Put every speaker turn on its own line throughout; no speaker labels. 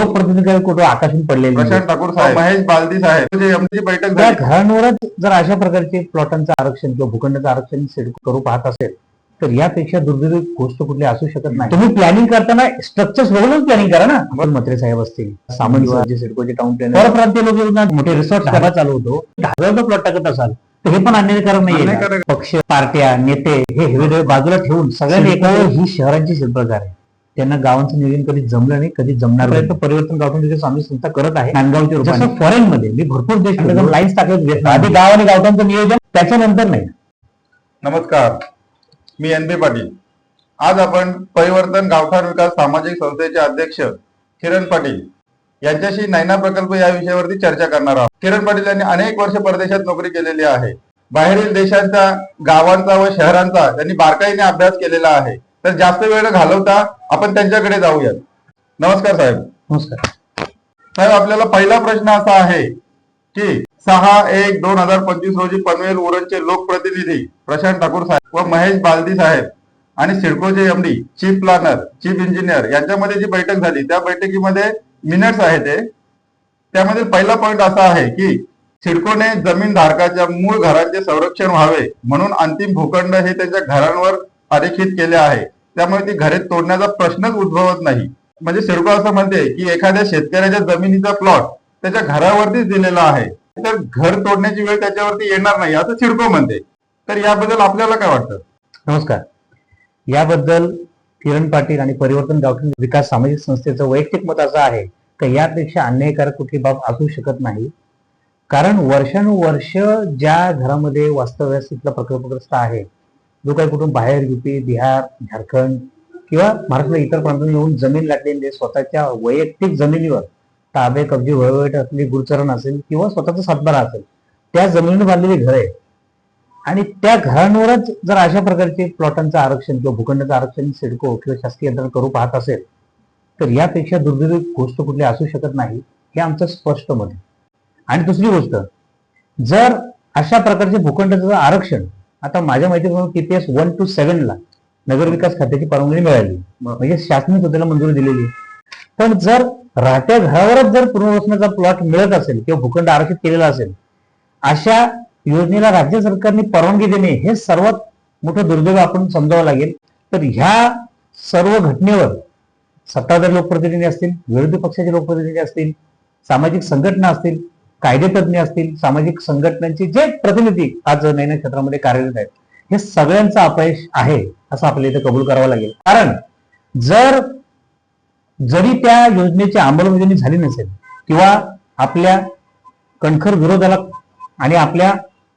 लोकप्रतिनिधी कुठं आकाशून पडलेले नाही.
प्रशांत ठाकूर साहेब. महेश बालदी साहेब. जे आमची बैठक
त्या
झाली.
घरांवरच जर अशा प्रकारचे प्लॉटांचं आरक्षण किंवा भूखंडाचं आरक्षण सिडको करू पाहत असेल तर यापेक्षा दुर्दैवी गोष्ट कुठली असू शकत नाही. तुम्ही प्लॅनिंग करताना स्ट्रक्चर्स बघूनच प्लॅनिंग करा ना. पण मत्रे साहेब असतील सामंत जे सिडकोचे टाउन प्लॅनर परप्रांतीय लोक आज मोठे रिसॉर्ट करा चालू होतो. दहाव्याचा प्लॉट टाकत असाल तर हे पण अन्यायकारक नाही
अन्यायकारक.
पक्ष पार्ट्या नेते हे हेवे बाजूला ठेवून सगळ्यांनी एकत्र ही शहरांची शिल्पकार आहे. त्यांना गावांचं नियोजन कधी जमलं नाही कधी जमणार नाही. तर परिवर्तन विकास आम्ही संस्था करत आहे. नांदगावच्या रूपाने. फॉरेन मध्ये मी भरपूर देश लाईन्स टाकत आधी गाव आणि गावठांचं नियोजन त्याच्यानंतर नाही.
नमस्कार. मी एन बी पाटील. आज आपण परिवर्तन गावठाण विकास सामाजिक संस्थेचे अध्यक्ष किरण पाटील यांच्याशी नैना प्रकल्प या विषयावरती चर्चा करणार आहोत. किरण पाटील यांनी अनेक वर्ष परदेशात नोकरी केलेली आहे. बाहेरील देशांच्या गावांचा व शहरांचा त्यांनी बारकाईने अभ्यास केलेला आहे. तर जास्त वेळ न घालवता आपण त्यांच्याकडे जाऊयात. नमस्कार साहेब.
नमस्कार.
साहेब आपल्याला पहिला प्रश्न असा आहे की सहा एक दोन हजार पंचवीस रोजी पनवेल उरणचे लोकप्रतिनिधी प्रशांत ठाकूर साहेब व महेश बालदी साहेब आणि सिडकोचे MD chief planner chief engineer यांच्यामध्ये जी बैठक झाली त्या बैठकीमध्ये मिनिट्स आहे ते त्यामध्ये पहिला पॉइंट असा आहे की सिडकोने जमीन धारकाच्या मूळ घरांचे संरक्षण व्हावे म्हणून अंतिम भूखंड हे त्यांच्या घरांवर आरेखित केले आहे. त्यामुळे ती घरे तोडण्याचा प्रश्नच उद्भवत नाही. म्हणजे सिडको असं म्हणते की एखाद्या शेतकऱ्याच्या जमिनीचा प्लॉट त्याच्या घरावरतीच दिलेला आहे. तर घर तोडण्याची वेळ त्याच्यावरती येणार नाही असं सिडको म्हणते. तर याबद्दल आपल्याला काय वाटतं?
नमस्कार. याबद्दल किरण पाटील आणि परिवर्तन गावठी विकास सामाजिक संस्थेचं वैयक्तिक मत असं आहे तर यापेक्षा अन्यायकारक कुठली बाब असू शकत नाही. कारण वर्षानुवर्ष ज्या घरामध्ये वास्तव्यास इथला प्रकल्पग्रस्त आहे जो काही कुठून बाहेर युपी बिहार झारखंड किंवा महाराष्ट्राच्या इतर प्रांतातून येऊन जमीन लाटलेली स्वतःच्या वैयक्तिक जमिनीवर ताबे कब्जे वळवट असलेली गुरुचरण असेल किंवा स्वतःचा सातबारा असेल त्या जमिनीवर बांधलेली घर आहे आणि त्या घरांवरच जर अशा प्रकारचे प्लॉटांचं आरक्षण किंवा भूखंडाचं आरक्षण सिडको किंवा शासकीय यंत्रणा करू पाहत असेल तर यापेक्षा दुर्दैवी गोष्ट कुठली असू शकत नाही हे आमचं स्पष्ट मत आणि दुसरी गोष्ट जर अशा प्रकारचे भूखंडाचं आरक्षण आता माझ्या माहितीप्रमाणे टीपीएस वन टू ला नगरविकास खात्याची परवानगी मिळाली. म्हणजे शासनाने त्याला मंजुरी दिलेली. पण जर राहत्या घरावरच जर पुनर्वसनाचा प्लॉट मिळत असेल किंवा भूखंड आरक्षित केलेला असेल अशा योजनेला राज्य सरकारने परवानगी देणे हे सर्वात मोठं दुर्दैव आपण समजावं लागेल. तर ह्या सर्व घटनेवर सत्ताधारी लोकप्रतिनिधी असतील विरोधी पक्षाचे लोकप्रतिनिधी असतील सामाजिक संघटना असतील कायदेतज्ञ असतील सामाजिक संघटनांचे जे प्रतिनिधी आज नैना क्षेत्रामध्ये कार्यरत आहेत हे सगळ्यांचं अपयश आहे असं आपल्याला इथं कबूल करावं लागेल. कारण जर जरी त्या योजनेची अंमलबजावणी झाली नसेल किंवा आपल्या कणखर विरोधाला आणि आपल्या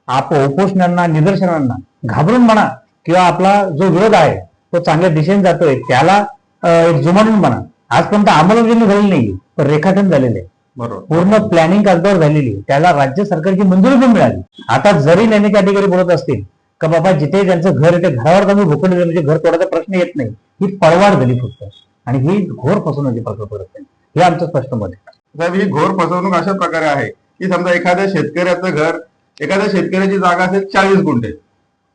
आप उपोषणांना निदर्शनांना घाबरून म्हणा किंवा आपला जो विरोध आहे तो चांगल्या दिशेने जातोय त्याला एक जुमानून म्हणा आजपर्यंत अंमलबजावणी झालेली नाही पण रेखाटन झालेलं आहे. पूर्ण प्लॅनिंग कागदावर झालेली त्याला राज्य सरकारची मंजुरी पण मिळाली. आता जरी नैनिक अधिकारी बोलत असतील का बाबा जिथे त्यांचं घर आहे त्या घरावर तुम्ही भूखंड म्हणजे घर तोडायचा प्रश्न येत नाही. ही पळवाड झाली फक्त. आणि ही घोर फसवणुकी प्रकल्प रस्ते हे आमचं स्पष्ट मत
साहेब ही घोर फसवणूक अशा प्रकारे आहे की समजा एखाद्या शेतकऱ्याचं घर एखाद्या शेतकऱ्याची जागा असेल चाळीस गुंठे.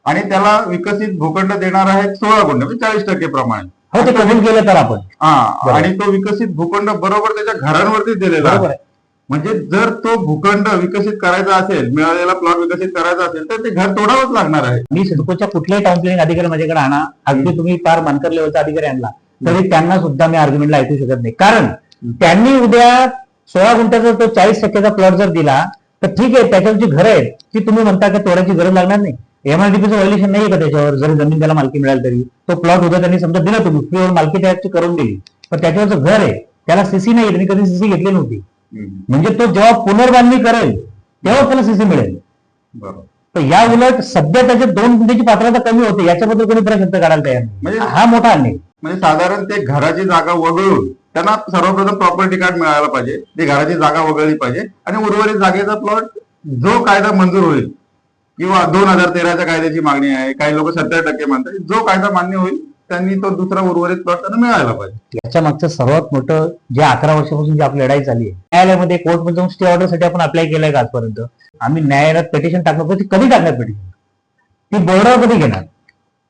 आणि त्याला विकसित भूखंड देणार आहे सोळा गुंठे म्हणजे चाळीस टक्के प्रमाणे.
हो ते कबूल केलं तर आपण.
हा. आणि तो विकसित भूखंड बरोबर त्याच्या घरांवरतीच दिलेला
बरोबर
आहे.
आहे
म्हणजे जर तो भूखंड विकसित करायचा असेल मिळालेला प्लॉट विकसित करायचा असेल तर ते घर तोडावंच लागणार आहे.
मी सिडकोच्या कुठल्याही टाउन प्लॅनिंग अधिकारी माझ्याकडे आणा. अगदी तुम्ही फार मानकर लेवलचा अधिकारी आणला. तरी त्यांना सुद्धा मी आर्ग्युमेंटला ऐकू शकत नाही. कारण त्यांनी उद्या सोळा गुंठ्याचा तो चाळीस टक्क्याचा प्लॉट जर दिला तर ठीक आहे त्याच्यावर जी घरं आहेत ती तुम्ही म्हणता का तोडायची गरज लागणार नाही. एमआरडीपीचं व्हायलेशन नाही का त्याच्यावर? जरी जमीन त्याला मालकी मिळाली तरी. तो प्लॉट उद्या त्यांनी समजा दिला तुम्ही फ्रीवर मालकी त्याची करून दिली. पण त्याच्यावरचं घर आहे. त्याला सीसी नाही त्यांनी कधी सीसी घेतली नव्हती. म्हणजे तो जेव्हा पुनर्बांधणी करेल तेव्हा त्याला सीसी मिळेल. तर या उलट सध्या त्याच्या दोन गुंठ्याची पात्रता कमी होते. याच्याबद्दल कोणी प्रश्न काढायला तयार
म्हणजे-
हा मोठा अन्याय.
म्हणजे साधारण ते घराची जागा वगळून त्यांना सर्वप्रथम प्रॉपर्टी कार्ड मिळायला पाहिजे. ती घराची जागा वगळली पाहिजे. आणि उर्वरित जागेचा प्लॉट जो कायदा मंजूर होईल किंवा दोन हजार तेराच्या कायद्याची मागणी आहे काही लोक सत्तर टक्के म्हणतात जो कायदा मान्य होईल त्यांनी तो दुसरा उर्वरित प्लॉट त्यांना मिळायला पाहिजे.
याच्या मागचं सर्वात मोठं जे अकरा वर्षापासून जी आपली लढाई झाली आहे न्यायालयामध्ये कोर्टमध्ये जाऊन स्टे ऑर्डरसाठी आपण अप्लाय केलाय का आजपर्यंत? आम्ही न्यायालयात पिटिशन पण ती कधी टाकणार पिटिशन ती बोर्डावर कधी घेणार?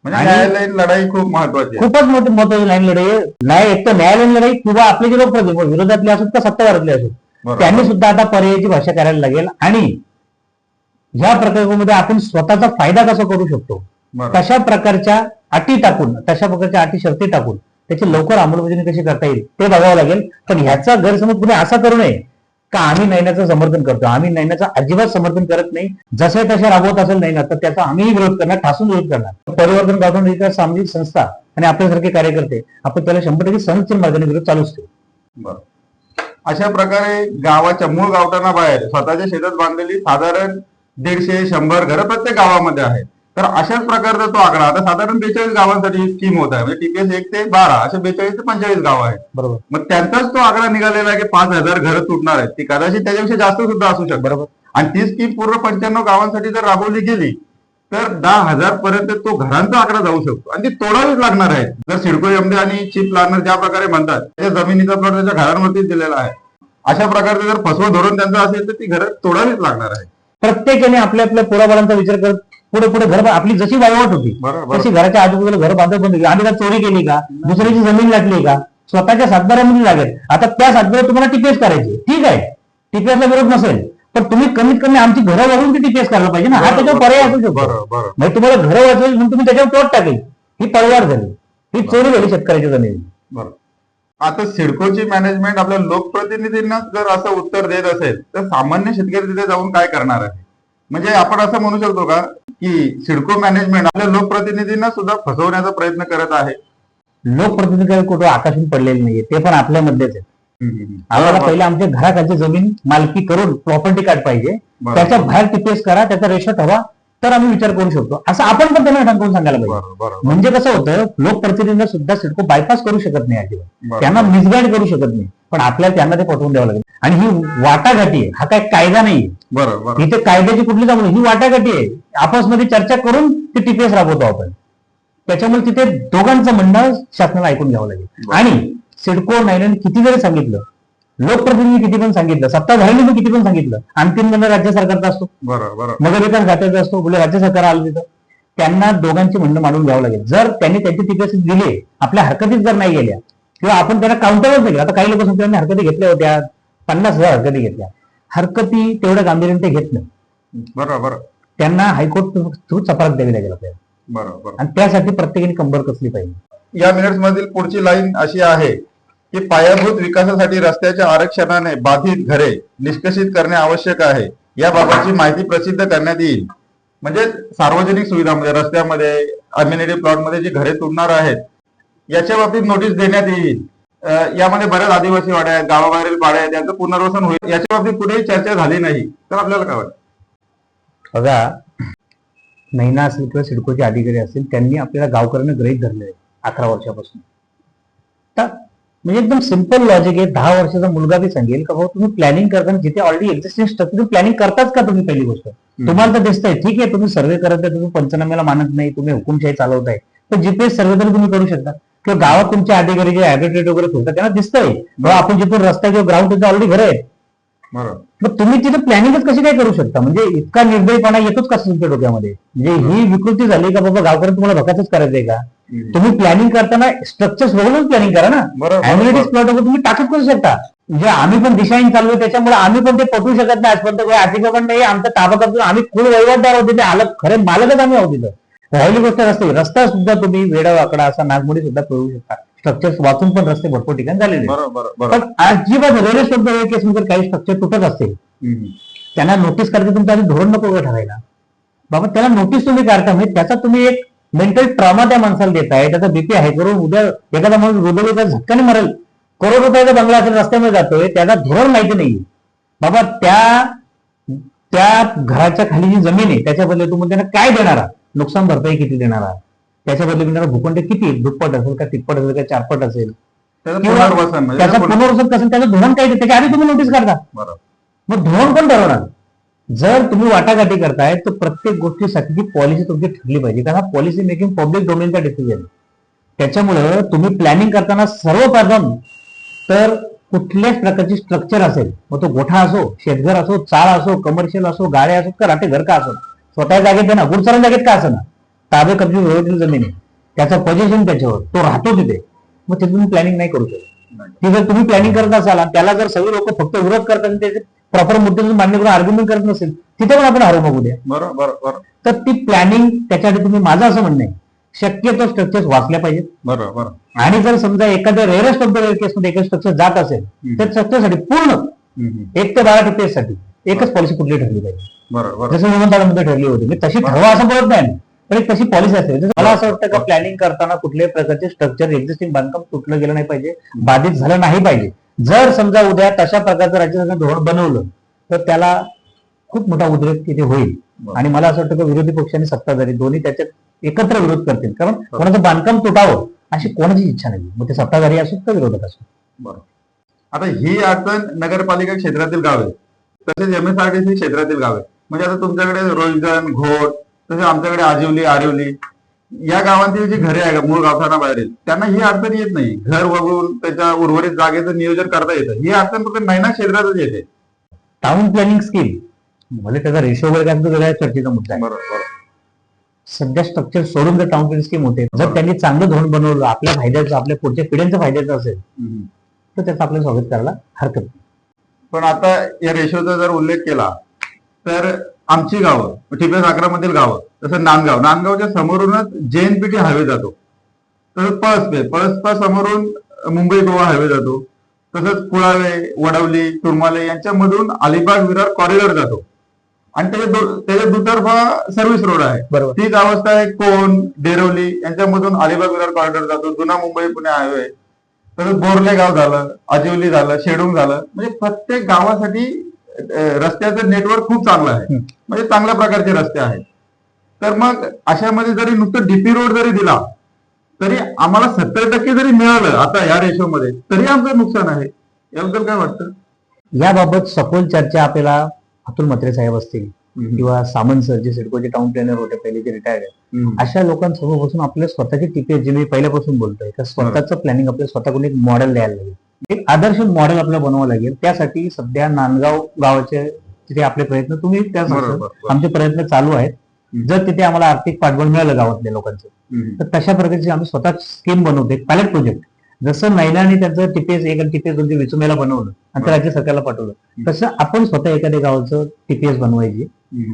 म्हणजे न्यायालयीन लढाई खूप महत्वाची
खूपच मोठी महत्वाची लाईन लढाई. न्याय एक तर न्यायालयीन लढाई किंवा आपले जे लोकप्रतिनिधी विरोधातले असोत का सत्ताधारातले असोत. त्यांनी सुद्धा आता पर्यायाची भाषा करायला लागेल. आणि ह्या प्रकल्पामध्ये आपण स्वतःचा फायदा कसा करू शकतो. तशा प्रकारच्या अटी टाकून तशा प्रकारच्या अटी शर्ती टाकून त्याची लवकर अंमलबजावणी कशी करता येईल ते बघावं लागेल. पण ह्याचा गैरसमज कुणी असा करू नये का आम्ही नैनाचं समर्थन करतो? आम्ही नैनाचं अजिबात समर्थन करत नाही. जसे तसे राबवत असेल नैना तर त्याचा आम्ही विरोध करणार ठासून विरोध करणार. परिवर्तन विकास सामाजिक संस्था आणि आपल्यासारखे कार्यकर्ते आपण त्याला शंभर टक्के संरक्षण मार्गाने विरोध चालूच ठेवू.
अशा प्रकारे गावाच्या मूळ गावठाणा बाहेर स्वतःच्या शेतात बांधलेली साधारण दीडशे शंभर घरं प्रत्येक गावामध्ये आहेत. तर अशाच प्रकारचा तो आकडा. आता साधारण बेचाळीस गावांसाठी स्कीम होत आहे. म्हणजे टीपीएस एक ते बारा असे बेचाळीस ते पंचेचाळीस गाव आहेत.
बरोबर.
मग त्यांचाच तो आकडा निघालेला आहे की पाच हजार घरं तुटणार आहेत. ती कदाचित त्याच्यापेक्षा जास्त सुद्धा असू शकतात.
बरोबर.
आणि ती स्कीम पूर्ण पंच्याण्णव गावांसाठी जर राबवली गेली तर दहा हजार पर्यंत तो घरांचा आकडा जाऊ शकतो. आणि ती तोडावीच लागणार आहे जर सिडको एमडी आणि चीफ प्लॅनर ज्या प्रकारे म्हणतात त्या जमिनीचा प्लॉट त्याच्या घरांवरतीच दिलेला आहे. अशा प्रकारचं जर फसवं धोरण त्यांचं असेल तर ती घरं तोडावीच लागणार आहे
प्रत्येकाने आपल्या आपल्या पोराबाळांचा विचार करत पुढे पुढे घर आपली जशी वाळवट होती तशी घराच्या आजूबाजूला घर बांधत बंद आम्ही का चोरी केली का? दुसऱ्याची जमीन लागली का? स्वतःच्या सातबाऱ्यामध्ये लागेल. आता त्या सातबाऱ्या तुम्हाला टीपीएस करायची. ठीक आहे. टीपीएसला विरोध नसेल. पण तुम्ही कमीत कमी आमची घरं वाढवून ती टीपीएस करायला पाहिजे ना. हा त्याच्यावर पर्याय असू शकतो. म्हणजे तुम्हाला घरं वाचवेल म्हणून तुम्ही त्याच्यावर प्लॉट टाकेल. ही तलवार झाली. ही चोरी झाली शेतकऱ्याच्या जमिनी
बरोबर. आता सिडकोची मॅनेजमेंट आपल्या लोकप्रतिनिधींना जर असं उत्तर देत असेल तर सामान्य शेतकरी तिथे जाऊन काय करणार आहे? म्हणजे आपण असं म्हणू शकतो का की सिडको मॅनेजमेंट आपल्या लोकप्रतिनिधींना सुद्धा फसवण्याचा प्रयत्न करत आहे.
लोकप्रतिनिधी कुठं आकाशून पडलेले नाहीये ते पण आपल्यामध्येच आहे. आपल्याला
बरोबर.
पहिले आमच्या घराखालची जमीन मालकी करून प्रॉपर्टी कार्ड पाहिजे. त्याच्या बाहेर टीपीएस करा त्याचा रेशो ठरवा तर आम्ही विचार करू शकतो असं आपण पण त्यांना ठणकावून सांगायला पाहिजे. म्हणजे कसं होतं लोकप्रतिनिधींना सुद्धा सिडको बायपास करू शकत नाही अजिबात. त्यांना मिसगाईड करू शकत नाही. पण आपल्याला त्यांना ते पटवून द्यावं लागेल. आणि ही वाटाघाटी आहे. हा काय कायदा नाही
बरोबर.
इथे कायद्याची कुठली जाऊ ही वाटाघाटी आहे. आपसमध्ये चर्चा करून ती टीपीएस राबवतो आपण. त्याच्यामुळे तिथे दोघांचं म्हणणं शासनाला ऐकून घ्यावं लागेल. आणि सिडको नायनाने किती जरी सांगितलं लोकप्रतिनिधी किती पण सांगितलं सत्ताधाऱ्यांनी किती पण सांगितलं अंतिम निर्णय राज्य सरकारचा असतो.
बरोबर बरोबर
नगरविकास खात्याचा असतो बोले राज्य सरकार आलं तिथं. त्यांना दोघांची म्हणणं मांडून घ्यावं लागेल. जर त्यांनी त्यांचे टीपीएस दिले आपल्या हरकतीत जर नाही गेल्या किंवा आपण त्यांना काउंटरच नाही केलं आता काही लोक सांगतात "आम्ही हरकती घेतल्या होत्या पन्नास हजार हरकती घेतल्या. हरकती तेवढ्या गांभीर्याने ते घेत नाही.
बरोबर
त्यांना हायकोर्ट थ्रू चपात द्यावी लागेल आपल्याला.
बरोबर
आणि त्यासाठी प्रत्येकाने कंबर कसली पाहिजे.
या मिनिट्स मधील पुढची लाईन अशी आहे की पायाभूत विकासासाठी रस्त्याच्या आरक्षणाने बाधित घरे निष्कषित करणे आवश्यक आहे. याबाबतची माहिती प्रसिद्ध करण्यात येईल. म्हणजे सार्वजनिक सुविधामध्ये रस्त्यामध्ये अम्युनिटी प्लॉटमध्ये जी घरे तुडणार आहेत याच्या बाबतीत नोटीस देण्यात येईल. यामध्ये बऱ्याच आदिवासी वाड्या आहेत गावाबाहेरील पाड्या आहेत याचं पुनर्वसन होईल. याच्या बाबतीत कुठेही चर्चा झाली नाही. तर आपल्याला काय वाटतं?
बघा नैना असेल किंवा सिडकोचे अधिकारी असतील त्यांनी आपल्याला गावकऱ्यांना ग्रहित धरले आहे अकरा वर्षापासून. तर म्हणजे एकदम सिंपल लॉजिक आहे. दहा वर्षाचा मुलगा बी सांगेल का भाऊ तुम्ही प्लॅनिंग करताना जिथे ऑलरेडी एक्झिस्टिंग स्ट्रक्चर तुम्ही प्लॅनिंग करताच का तुम्ही पहिली गोष्ट? तुम्हाला तर दिसतंय ठीक आहे तुम्ही सर्वे करत आहे तुम्ही पंचनाम्याला मानत नाही तुम्ही हुकुमशाही चालवताय. पण जीपीएस सर्वे तरी तुम्ही करू शकता. किंवा गावात तुमचे अधिकारी जे ऍग्रिटेट वगैरे ठेवतात त्यांना दिसतंय. बाबा आपण जिथून रस्ता किंवा ग्राउंड तिथे ऑलरेडी घर आहे
बरोबर
मग तुम्ही तिथे प्लॅनिंगच कशी काय करू शकता? म्हणजे इतका निर्दयपणा येतोच का तुमच्या डोक्यामध्ये? म्हणजे ही विकृती झाली का बाबा गावकऱ्यांना तुम्हाला भकाचच करायचंय का? तुम्ही प्लॅनिंग करताना स्ट्रक्चर्स बघूनच प्लॅनिंग करा ना. अम्युनिटीज. प्लॉट तुम्ही टाकत करू शकता. म्हणजे आम्ही पण दिशाहीन चाललो त्याच्यामुळे आम्ही पण ते पटवू शकत नाही आजपर्यंत. काही आर्थिक नाही आमचा ताबा करतो आम्ही खूप वहिवाटदार आहोत तिथे. आलं खरे मालकच आम्ही आहोत तिथं. राहिली गोष्ट रस्ते. रस्ता सुद्धा तुम्ही वेडा वाकडा असा नागमोडी सुद्धा करू शकता. स्ट्रक्चर्स वाचून पण रस्ते भरपूर ठिकाणी झालेले पण अजिबात रेल्वे स्टेशन केस मध्ये काही स्ट्रक्चर तुटत असतील. त्यांना नोटीस करायचं तुमचं आधी धोरण नको ठरायला. बाबा त्याला नोटीस तुम्ही काढता म्हणजे त्याचा तुम्ही एक मेंटल ट्रॉमा त्या माणसाला देताय त्याचा बीपी आहे. करून उद्या एखादा माणूस हृदय झटकाने मरेल. करोड रुपयाचा बंगला असेल रस्त्यामध्ये जातोय त्याला धोरण माहिती नाही. बाबा त्या त्या घराच्या खाली जी जमीन आहे त्याच्या बदले तुम्ही त्यांना काय देणार आहात? नुकसान भरपाई किती देणार आहात? त्याच्या बदले मिळणारा भूखंड किती दुप्पट असेल का तिप्पट असेल का चारपट असेल?
त्याचं पुनर्वसन म्हणजे
पुनर्वसन. कसं? त्याचं धोरण काय त्याच्या आधी तुम्ही नोटीस काढता
बरोबर.
मग धोरण कोण ठरवणार? जर तुम्ही वाटाघाटी करताय तर प्रत्येक गोष्टीसाठी ती पॉलिसी तुमची ठरली पाहिजे. कारण हा पॉलिसी मेकिंग पब्लिक डोमेनचा डिसिजन त्याच्यामुळं तुम्ही प्लॅनिंग करताना सर्वप्रथम तर कुठल्याच प्रकारची स्ट्रक्चर असेल मग तो गोठा असो शेतघर असो चाळ असो कमर्शियल असो गाड्या असो का राटे घर का असो स्वतः जागेत आहे ना गुरसरण जागेत का असं ना? ताबे कब्जे व्यवस्थित जमीन. आहे त्याचं पोझिशन त्याच्यावर. तो राहतो तिथे मग तिथे तुम्ही प्लॅनिंग नाही करू शकत. ती जर तुम्ही प्लॅनिंग करत असाल आणि त्याला जर सगळे लोक फक्त विरोध करतात त्याचे प्रॉपर मुद्दे मान्य करून आर्ग्युमेंट करत नसेल तिथे पण आपण हरवू बघू द्या.
बरोबर
तर ती प्लॅनिंग त्याच्यासाठी तुम्ही माझं असं म्हणणं आहे. शक्यतो स्ट्रक्चर्स वाचल्या पाहिजेत.
बरोबर
आणि जर समजा एखाद्या रेअरेस्ट ऑफ द केसमध्ये एखादं स्ट्रक्चर जात असेल तर स्ट्रक्चरसाठी पूर्ण. एक ते बारा साठी एकच पॉलिसी कुठली ठरली पाहिजे.
बरोबर
जसं विमानतळामध्ये ठरली होती. मी तशी ठरवा असं बोलत नाही पण एक तशी पॉलिसी असेल. मला असं वाटतं का प्लॅनिंग करताना कुठल्याही प्रकारचे स्ट्रक्चर एक्झिस्टिंग बांधकाम तुटलं गेलं नाही पाहिजे. बाधित झालं नाही पाहिजे. जर समजा उद्या तशा प्रकारचं राज्य सरकारनं धोरण बनवलं तर त्याला खूप मोठा उद्रेक तिथे होईल. आणि मला असं वाटतं की विरोधी पक्ष आणि सत्ताधारी दोन्ही त्याच्यात एकत्र विरोध करतील. कारण कोणाचं बांधकाम तुटावं अशी कोणाची इच्छा नाही मग ते सत्ताधारी असो का विरोधक असो
बरोबर आता ही अडचण नगरपालिका क्षेत्रातील गावे तसेच एमएसआरटीसी क्षेत्रातील गावे म्हणजे आता तुमच्याकडे रोजगण घोट तसेच आमच्याकडे आजिवली आरिवली या गावांतील जी घरे आहे मूळ गावठाणा बाहेरील त्यांना ही अडचण येत नाही. घर वगळून त्याच्या उर्वरित जागेचं नियोजन करता येतं. ही अडचण फक्त नैना क्षेत्रातच येते.
टाउन प्लॅनिंग स्कीम मला त्याचा रेशो वगैरे काय चर्चेचा मुद्दा आहे.
बरोबर
सध्या स्ट्रक्चर सोडून जर टाउन प्लॅनिंग स्कीम होते जर त्यांनी चांगलं धोरण बनवलं आपल्या फायद्याचं आपल्या पुढच्या पिढ्यांच्या फायद्याचं असेल. तर त्याचं आपलं स्वागत करायला हरकत नाही.
पण आता या रेशोचा जर उल्लेख केला तर आमची गावं टिपेस अकरा मधील गावं जसं नांदगाव. नांदगावच्या समोरूनच जेएनपीटी हायवे जातो. तसंच पळसपे पळसपा समोरून मुंबई गोवा हायवे जातो. तसंच कुळावे वडवली तुरमाले यांच्यामधून अलिबाग विरार कॉरिडॉर जातो. आणि त्याच्या त्याच्या दुतर्फा सर्व्हिस रोड आहे. तीच अवस्था आहे कोण डेरवली यांच्यामधून अलिबाग विरार कॉरिडॉर जातो. जुना मुंबई पुणे हायवे तसंच बोरले गाव झालं आजिवली झालं शेडूंग झालं. म्हणजे प्रत्येक गावासाठी रस्त्याचं नेटवर्क खूप चांगलं आहे. म्हणजे चांगल्या प्रकारचे रस्ते आहेत. तर मग अशामध्ये जरी नुसतं डीपी रोड जरी दिला तरी आम्हाला सत्तर टक्के जरी मिळालं आता या रेशोमध्ये तरी आमचं नुकसान आहे. याबद्दल काय वाटतं?
याबाबत सखोल चर्चा आपल्याला अतुल म्हात्रे साहेब असतील किंवा सामंत सर जे सिडकोचे टाउन प्लॅनर होते पहिले जे रिटायर्ड. अशा लोकांसमोर बसून आपल्या स्वतःची टीपीएस जे मी पहिल्यापासून बोलतोय. तर स्वतःचं प्लॅनिंग आपल्या स्वतःकडून एक मॉडेल द्यायला लागेल. एक आदर्श मॉडेल आपल्याला बनवावं लागेल. त्यासाठी सध्या नांदगाव गावाचे तिथे आपले प्रयत्न तुम्ही त्या. आमचे प्रयत्न चालू आहेत. जर तिथे आम्हाला आर्थिक पाठबळ मिळालं गावातल्या लोकांचं. तर तशा प्रकारची आम्ही स्वतः स्कीम बनवतो एक पायलट प्रोजेक्ट जसं नैनाने त्याचं टीपीएस एक आणि टीपीएस दोन विचुमेला बनवलं आणि ते राज्य सरकारला पाठवलं तसं आपण स्वतः एखाद्या गावाचं टीपीएस बनवायची.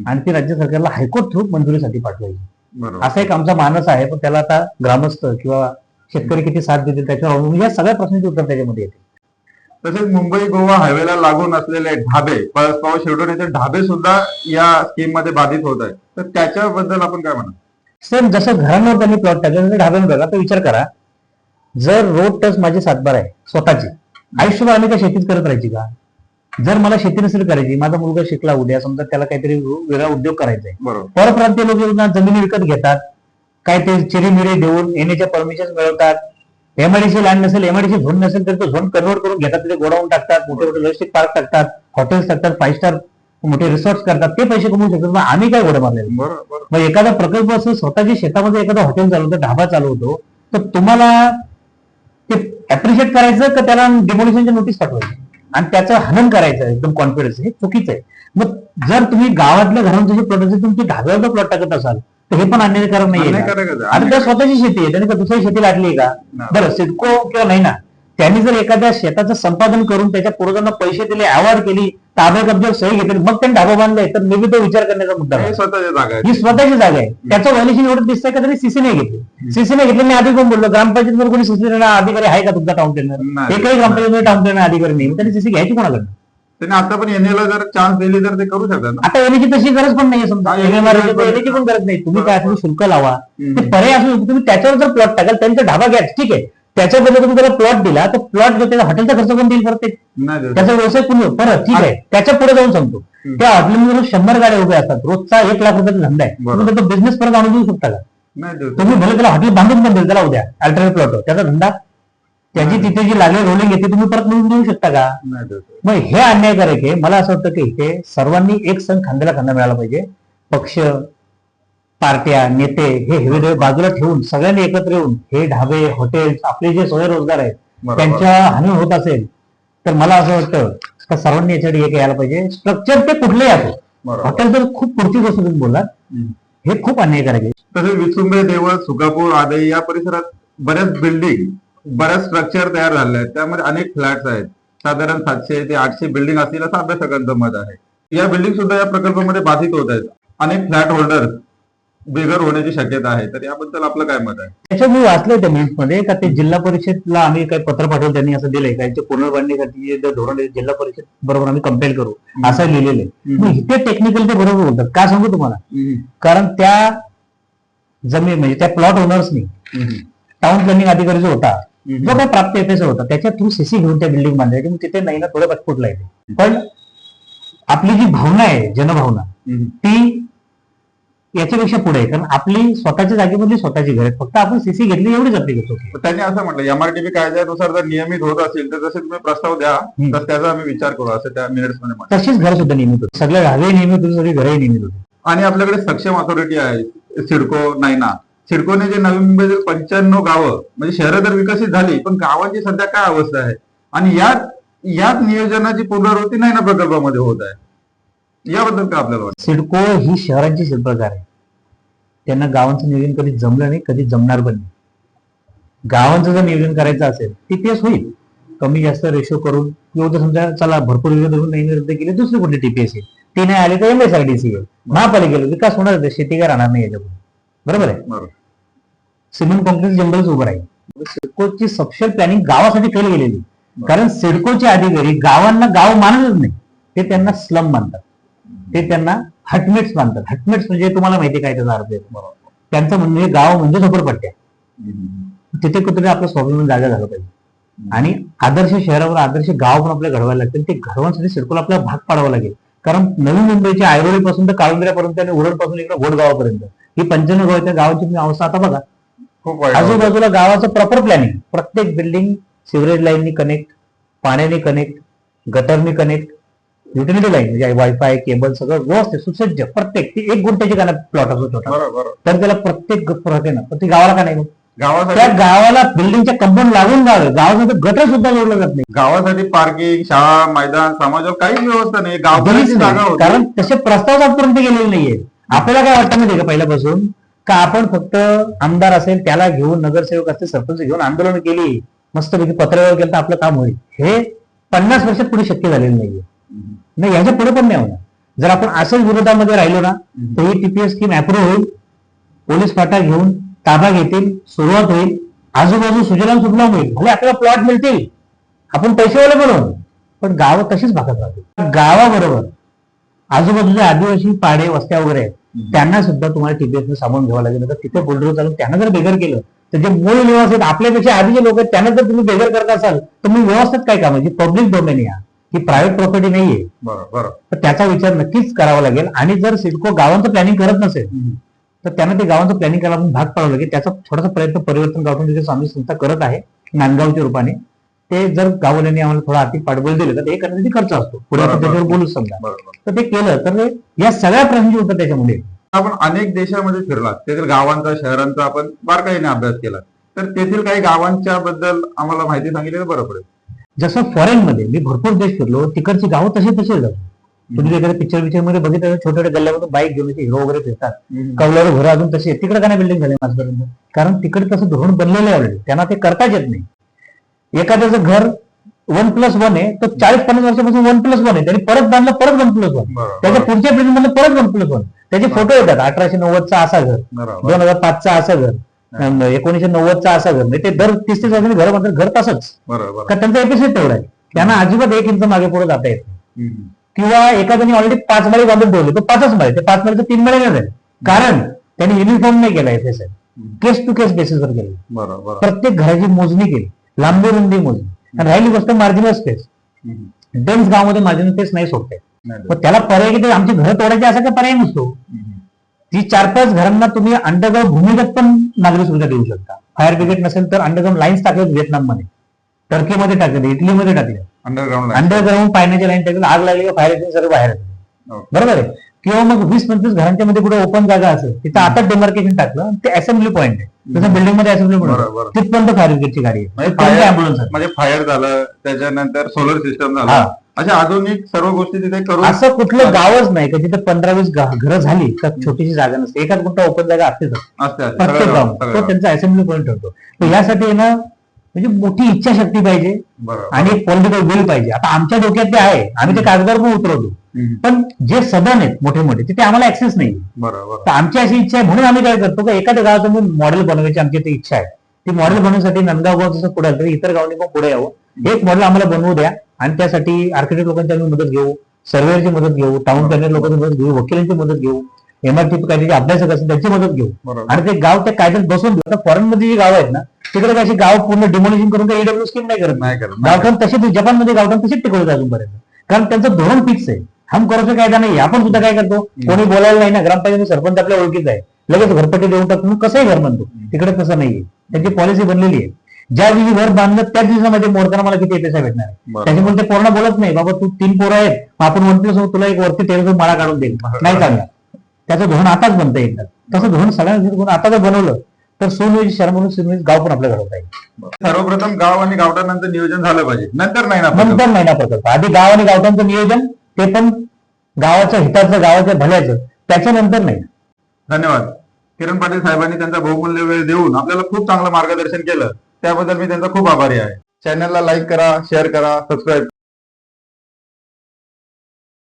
आणि ती राज्य सरकारला हायकोर्ट थ्रू मंजुरीसाठी पाठवायची. असा एक आमचा मानस आहे पण त्याला आता ग्रामस्थ किंवा शेतकरी किती साथ देतील त्याच्यावर अवलंबून या सगळ्या प्रश्नांची उत्तर त्याच्यामध्ये येते.
तसेच मुंबई गोवा हायवेला लागून असलेले ढाबे पळसपाव शेवटून येथे ढाबे सुद्धा या स्कीममध्ये बाधित होत आहेत. तर त्याच्याबद्दल आपण काय म्हणा
सेम जसं घरांवर त्यांनी प्लॉट टाकले तसं ढाब्यांवर टाकला तर विचार करा. जर रोड टच माझी सातबार आहे स्वतःची. आयुष्यभर आम्ही काय शेतीच करत राहायची का? जर मला शेती नसेल करायची माझा मुलगा शिकला उद्या समजा त्याला काहीतरी वेगळा उद्योग करायचा आहे. परप्रांतीय लोक जमिनी विकत घेतात काय ते चिरीमिरी देऊन येण्याच्या परमिशन मिळवतात एमआयडीसी लँड नसेल एमआयडीसी झोन नसेल तर तो झोन कन्वर्ट करून घेतात तिथे गोडाऊन टाकतात मोठे मोठे लॉजिस्टिक पार्क टाकतात हॉटेल्स टाकतात फाईव्ह स्टार मोठे रिसॉर्ट करतात ते पैसे कमवू शकतात. मग आम्ही काय गोडे
बरोबर
मग एखादा प्रकल्प असं स्वतःच्या शेतामध्ये एखादा हॉटेल चालवतो ढाबा चालवतो तर तुम्हाला ते अप्रिशिएट करायचं का त्याला डिमोलिशनची नोटीस पाठवायची? आणि त्याचं हनन करायचं एकदम कॉन्फिडन्स हे चुकीचं आहे. मग जर तुम्ही गावातल्या घरांचे जे प्लॉट असेल तुमची ढाब्यावर प्लॉट टाकत असाल तर हे पण अन्यायकारक नाही. आणि त्या स्वतःची शेती आहे. त्याने का दुसरी शेती लागली आहे का. बरं सिडको किंवा नाही ना. त्यांनी जर एखाद्या शेताचं संपादन करून त्याच्या पूर्वजांना पैसे दिले अवॉर्ड केली ताब्या कब्जावर सही घेतली मग त्यांनी ढाबा बांधलाय तर मी तो विचार करण्याचा मुद्दा
हे
स्वतःची जागा आहे. त्याचं व्हॅल्युएशन एवढं दिसतंय का तरी सीसी नाही घेतली. सीसी नाही घेतली मी आधी पण बोललो ग्रामपंचायत कोणी सीसी अधिकारी आहे का तुमचा टाउन प्लॅनर
नाही.
एकही ग्रामपंचायत टाउन प्लॅनर अधिकारी नाही. त्यांनी सीसी घ्यायची कोणाकडनं?
त्याने आता पण एनएला जर चान्स दिली तर ते करू शकतात ना.
आता येण्याची तशी गरज पण नाही समजा.
हा, येण्याची
पण गरज नाही. तुम्ही काय तुम्ही शुल्क लावा.
हम्म.
ते पर्याय असू शकतो. तुम्ही त्याच्यावर जर प्लॉट टाकाल त्यांचा ढाबा घ्या. ठीक आहे. त्याच्याबद्दल तुम्ही त्याला प्लॉट दिला तर प्लॉट जो त्याचा हॉटेलचा खर्च पण देईल परत ते.
नाही देऊ
त्याचा व्यवसाय पुढे परत. ठीक आहे. त्याच्या पुढे जाऊन सांगतो. त्या हॉटेलमध्ये रोज शंभर गाड्या उभ्या असतात. रोजचा एक लाख रुपयाचा धंदा आहे.
बरोबर.
तुम्ही तो बिझनेस परत आणून देऊ शकता का?
नाही देऊ
तुम्ही भले त्याला हॉटेल बांधून पण देईल त्याला उद्या. अल्टरनेट प्लॉट त्याचा धंदा त्याची तिथे जी लागली रोलिंग येते तुम्ही परत मिळून देऊ शकता का? मग हे अन्यायकारक आहे मला असं वाटतं की इथे सर्वांनी एक सण खांद्याला खांदा मिळाला पाहिजे. पक्ष पार्ट्या नेते हे हेवे बाजूला ठेवून सगळ्यांनी एकत्र येऊन हे ढाबे हॉटेल्स आपले जे सोय रोजगार आहेत. त्यांच्या हानी होत असेल तर मला असं वाटतं का सर्वांनी याच्याकडे एक यायला पाहिजे. स्ट्रक्चर ते कुठलेही असो. हॉटेल तर खूप पुढची गोष्ट तुम्ही
हम्म.
हे खूप अन्यायकारक आहे
तसेच विसुंबे देवळ सुकापूर आदई या परिसरात बऱ्याच बिल्डिंग बऱ्याच स्ट्रक्चर तयार झाले आहेत त्यामध्ये अनेक फ्लॅट्स आहेत. साधारण सातशे ते आठशे बिल्डिंग असतील असं अभ्यासकांचं मत आहे. या बिल्डिंग सुद्धा या प्रकल्पामध्ये बाधित होत आहेत. अनेक फ्लॅट होल्डर बेघर होण्याची शक्यता आहे. तर याबद्दल आपलं काय मत आहे?
त्याच्यात मी वाचलंय त्या न्यूजमध्ये. का ते जिल्हा परिषदला आम्ही काही पत्र पाठवलं त्यांनी असं दिलंय. का यांच्या पुनर्बांधणीसाठी जे धोरण जिल्हा परिषद बरोबर आम्ही कंपेअर करू. असं लिहिलेलं आहे. इथे टेक्निकल ते बरोबर बोलतात. का सांगू तुम्हाला? कारण त्या जमीन म्हणजे त्या प्लॉट ओनर्सनी टाउन प्लॅनिंग अधिकारी जो होता जो काही प्राप्त एफएसआर होता त्याच्या थ्रू सीसी घेऊन त्या बिल्डिंग बांधायची मग तिथे नाही ना थोडं पाचपुटला येते पण आपली जी भावना आहे जनभावना ती याच्यापेक्षा पुढे आहे. कारण आपली स्वतःच्या जागेमधली स्वतःची घर आहेत फक्त आपण सीसी घेतली एवढीच आपली घेतो.
त्यांनी असं म्हटलं एमआरटीपी कायद्यानुसार जर नियमित होत असेल तर जसे तुम्ही प्रस्ताव द्या तर त्याचा आम्ही विचार करू असं त्या मिनिट्समध्ये.
तशीच घर सुद्धा नियमित होते. सगळ्या ढाबे नियमित होते सगळी घरही नियमित होते.
आणि आपल्याकडे सक्षम अथॉरिटी आहे सिडको नायना. सिडकोने जे नवी मुंबईतील पंच्याण्णव गावं म्हणजे शहरं तर विकसित झाली पण गावांची सध्या काय अवस्था आहे? आणि यात यात नियोजनाची पुनरावृत्ती नाही ना प्रकल्पामध्ये होत आहे? याबद्दल काय आपल्याला
सिडको ही शहरांची शिल्पकार आहे. त्यांना गावांचं नियोजन कधी जमलं नाही कधी जमणार पण नाही. गावांचं जर नियोजन करायचं असेल टीपीएस होईल. कमी जास्त रेशो करून किंवा जर समजा चला भरपूर विरोध करून नाही रद्द केले दुसरी कुठली टीपीएस येईल? ती नाही आली तर एमएसआरडीसी येईल. महापालिकेला विकास होणार शेती काय राहणार नाही याच्यापुढे. बरोबर आहे? सिमेंट कॉन्क्रीट जंगलच उभं राहील. सिडकोची सपशेल प्लॅनिंग गावासाठी फेल गेलेली. कारण सिडकोचे अधिकारी गावांना गाव मानतच नाही. ते त्यांना स्लम मानतात. ते त्यांना हटमेट्स मानतात. हटमेट्स म्हणजे तुम्हाला माहिती काय त्याचा अर्थ? आहे त्यांचं म्हणजे गाव म्हणजे झोपडपट्ट्या. तिथे कुठेतरी आपलं स्वाभिमान जागा झालं पाहिजे. आणि आदर्श शहरावर आदर्श गाव पण आपल्याला घडवायला लागतील ते घडवण्यासाठी सिडकोला आपल्याला भाग पाडावा लागेल. कारण नवी मुंबईच्या आयरोली पासून तर काळुंद्र्यापर्यंत आणि उरणपासून इकडे घोडगावापर्यंत ही गाव त्या गावाची तुम्ही अवस्था आता बघा.
खूप वाईट अवस्था.
आजूबाजूला गावाचं प्रॉपर प्लॅनिंग प्रत्येक बिल्डिंग सिवरेज लाईननी कनेक्ट पाण्याने कनेक्ट गटरनी कनेक्ट युटिलिटी लाईन म्हणजे वायफाय केबल सगळं व्यवस्थित सुसज्ज प्रत्येक. ती एक गुंठ्याची का प्लॉट असो छोटा.
बरोबर. बरोबर
तर त्याला प्रत्येक राहते ना पण ती गावाला का नाही मग? त्या
गावासाठी
गावाला बिल्डिंगच्या कंपाऊंड लागून गाव आहे गावाचं गटर सुद्धा जोडलं जात नाही.
गावासाठी पार्किंग शाळा मैदान समाजावर काहीच व्यवस्था नाही. गावकऱ्यांची
कधीच
जागा
नाही.
होती.
कारण तसे प्रस्ताव आजपर्यंत गेलेले नाहीये. आपल्याला काय वाटतं माहितीये का पहिल्यापासून? का आपण फक्त आमदार असेल त्याला घेऊन नगरसेवक असतील सरपंच घेऊन आंदोलन केली मस्तपैकी पत्रावर केलं तर आपलं काम होईल. हे पन्नास वर्षात पुढे शक्य झालेलं नाहीये. नाही याच्यापुढे पण नाही होणार. जर आपण असंच विरोधामध्ये राहिलो ना तर ही टीपीएस स्कीम अप्रूव्ह होईल. पोलीस फाटा घेऊन ताबा घेतील सुरुवात होईल. आजूबाजू सुजलाम सुजलाम होईल. भले आपल्याला प्लॉट मिळतील. आपण पैसेवाले बनवू. पण गावं तशीच भागत राहतील. गावाबरोबर आजूबाजूचे आदिवासी पाडे वस्त्या वगैरे आहेत त्यांना सुद्धा तुम्हाला टीपीएस सामावून घ्यावं लागेल. तर तिथे बुलडोर चालून त्यांना जर बेघर केलं तर जे मूळ निवासी आहेत आपल्यापेक्षा आधी जे लोक आहेत त्यांना जर तुम्ही बेघर करत असाल तर मग व्यवस्थित काय काम आहे? पब्लिक डोमेन या ही प्रायव्हेट प्रॉपर्टी नाहीये
बरोबर
तर त्याचा विचार नक्कीच करावा लागेल. आणि जर सिडको गावांचं प्लॅनिंग करत नसेल तर त्यांना ते गावांचं प्लॅनिंग करायला भाग पाडावं लागेल. त्याचा थोडासा प्रयत्न परिवर्तन गावठून तिथे आम्ही संस्था करत आहे नांदगावच्या रूपाने ते जर गाववाल्यांनी आम्हाला थोडा आर्थिक पाठबळ दिलं तर हे करण्यासाठी खर्च असतो. पुढे. त्याच्यावर बोलूच समजा. तर ते केलं तर या सगळ्या प्रश्नांची उत्तर त्याच्यामुळे
आपण अनेक देशामध्ये फिरलात. तेथील गावांचा शहरांचा आपण बारकाईने अभ्यास केला. तर तेथील काही गावांच्या बद्दल आम्हाला माहिती सांगितली तर बरं पडेल
जसं फॉरेन मध्ये मी भरपूर देश फिरलो तिकडची गावं तशी तशी जातात तुम्ही एखाद्या पिक्चर पिक्चरमध्ये बघितलं छोट्या छोट्या गल्ल्यामधून बाईक घेऊन हिरो वगैरे फिरतात. कौलारू घरं अजून आहेत. तिकडे का नाही बिल्डिंग झाली आजपर्यंत कारण तिकडे तसं धोरण बनलेलं आहे ऑलरेडी त्यांना ते करताच येत नाही. एखाद्याचं घर वन प्लस वन आहे तो चाळीस पन्नास वर्षापासून वन प्लस वन आहे. त्यांनी परत बांधलं परत वन प्लस वन. त्याच्या पुढच्या पिढीमध्ये परत वन प्लस वन. त्याचे फोटो येतात अठराशे नव्वदचा असा घर दोन हजार पाचचा असं घर एकोणीशे नव्वदचा असा घर. म्हणजे ते दर तीस तीस वर्षांनी घर बांधतात घर तसंच. का त्यांचा एपिसोड तेवढा आहे. त्यांना अजिबात एक इंच मागे पुढे जाता येत. किंवा एखाद्याने ऑलरेडी पाच माळी बांधून ठेवले तो पाचच माळी ते पाच माळीचं तीन माळी नाही. झाले कारण त्यांनी युनिफॉर्म नाही केला F S case to case बेसिसवर केलं. प्रत्येक घराची मोजणी केली. लांबी रुंदी मोजणी आणि राहिली गोष्ट मार्जिनल स्पेस. डेन्स गावामध्ये मार्जिनल स्पेस नाही सोडते मग त्याला पर्याय किती? आमची घर तोडायची असा काही पर्याय नसतो. ती चार पाच घरांना तुम्ही अंडरग्राऊंड भूमिगत पण नागरी सुविधा देऊ शकता. फायर ब्रिगेड नसेल तर अंडरग्राऊंड लाईन्स टाकल्यात व्हिएतनाममध्ये. टर्कीमध्ये टाकले इटलीमध्ये टाकले
अंडरग्राऊंड
अंडरग्राऊंड पाण्याच्या लाईन टाकले आग लागली फायर एक्झिस्टर बाहेर
हो.
बरोबर आहे? किंवा मग वीस पंचवीस घरांच्या मध्ये कुठे ओपन जागा असेल तिथं आता डेमार्केशन टाकलं ते असेंब्ली पॉईंट आहे. जसं बिल्डिंगमध्ये असेंब्ली पॉईंट तिथपर्यंत फायर ब्रिगेडची गाडी आहे.
म्हणजे
आहे?
म्हणजे फायर झालं त्याच्यानंतर सोलर सिस्टम. झालं. अशा आधुनिक सर्व गोष्टी तिथे करून
असं कुठलं गावच नाही का जिथे पंधरा वीस घरं झाली तर छोटीशी जागा नसते. एखाद कुठं ओपन जागा असतेच
असते असते.
प्रत्येक गाव. तो. त्यांचा असेंब्ली पॉईंट ठरतो. यासाठी ना म्हणजे मोठी इच्छाशक्ती पाहिजे आणि पॉलिटिकल विल पाहिजे. आता आमच्या डोक्यात ते आहे आम्ही ते कागदावर पण उतरवतो. पण जे सदन आहेत मोठे मोठे तिथे आम्हाला ऍक्सेस नाही तर आमची अशी इच्छा आहे म्हणून आम्ही काय करतो की एखाद्या गावाचं मॉडेल बनवायची आमची ती इच्छा आहे. ती मॉडेल बनवण्यासाठी नंदगाव गाव जसं पुढे तरी इतर गावांनी पण पुढे यावं. एक मॉडेल आम्हाला बनवू द्या आणि त्यासाठी आर्किटेक्ट लोकांची आम्ही मदत घेऊ सर्वेअरची मदत घेऊ टाउन प्लॅनर लोकांची मदत घेऊ वकिलांची मदत घेऊ एमआरटी कायद्याचे अभ्यासक असतील त्यांची मदत घेऊ. आणि ते गाव त्या कायद्यात बसून घेऊ फॉरेन मध्ये जी गाव आहेत ना तिकडे कशी गाव पूर्ण डिमोलिशन करून काही ईडब्ल्यू स्कीम नाही करत.
नाही करत.
गावठाण तसेच जपानमध्ये गावठाण तसेच टिकवले अजूनपर्यंत कारण त्यांचं धोरण फिक्स आहे. हम करोचे कायदा नाही आपण सुद्धा काय करतो? कोणी बोलायला नाही ना ग्रामपंचायत सरपंच आपल्या ओळखीचा आहे लगेच घरपट्टी देऊन टाकतो मग कसंही घर म्हणतो तिकडे तसं नाहीये. त्यांची पॉलिसी बनलेली आहे. ज्या दिवशी घर बांधलं त्याच दिवसामध्ये मोडताना मला किती पैसा भेटणार आहे. त्याच्यामुळे ते पूर्ण बोलत नाही. बाबा तू तीन पोरं आहेत. आपण वन प्लस तुला एक वरती टेरेस माळा काढून देईल नाही चालणार. त्याचं धोरण आताच बनतं एकदा. तसं धोरण सगळ्यांना आता जर बनवलं तर सोनवेजी शर्मा म्हणून सोनवेजी गाव पण आपल्या घडवता येईल
सर्वप्रथम गाव आणि गावठाणांचं नियोजन झालं पाहिजे. नंतर नाही ना.
नंतर महिना प्रकल्प आधी गाव आणि गावठांचं नियोजन ते पण गावाच्या हिताचं गावाच्या भल्याचं त्याच्यानंतर नाही.
धन्यवाद. किरण पाटील साहेबांनी त्यांचा बहुमूल्य वेळ देऊन आपल्याला खूप चांगलं मार्गदर्शन केलं. त्याबद्दल मी त्यांचा खूप आभारी आहे. चॅनलला लाईक करा शेअर करा सबस्क्राईब